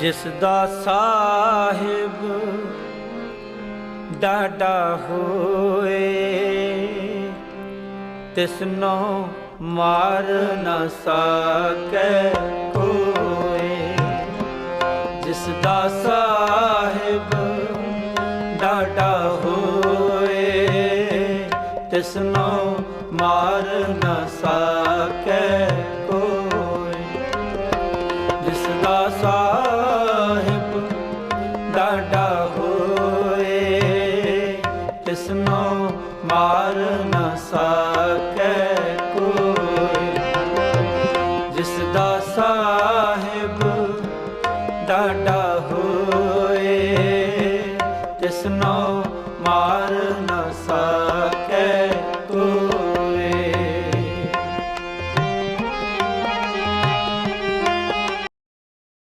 ਜਿਸ ਦਾ ਸਾਹਿਬ ਡਾਡਾ ਹੋਏ, ਤਿਸਨੋ ਮਾਰ ਨਾ ਸਕੈ ਕੋਏ ਜਿਸ ਦਾ ਸਾਹਿਬ ਡਾਡਾ ਹੋਏ, ਤਿਸਨੋ ਮਾਰ ਨਾ ਸਕੈ ਕੋਏ ਜਿਸ ਦਾ ਸਾਹਿਬ ਡਾਡਾ ਹੋਏ ਤਿਸਨੋ ਮਾਰ ਨਾ ਸਕੈ ਕੋਈ। ਜਿਸ ਦਾ ਸਾਹਿਬ ਡਾਡਾ ਹੋਏ ਤਿਸਨੋ ਮਾਰ ਨਾ ਸਕੈ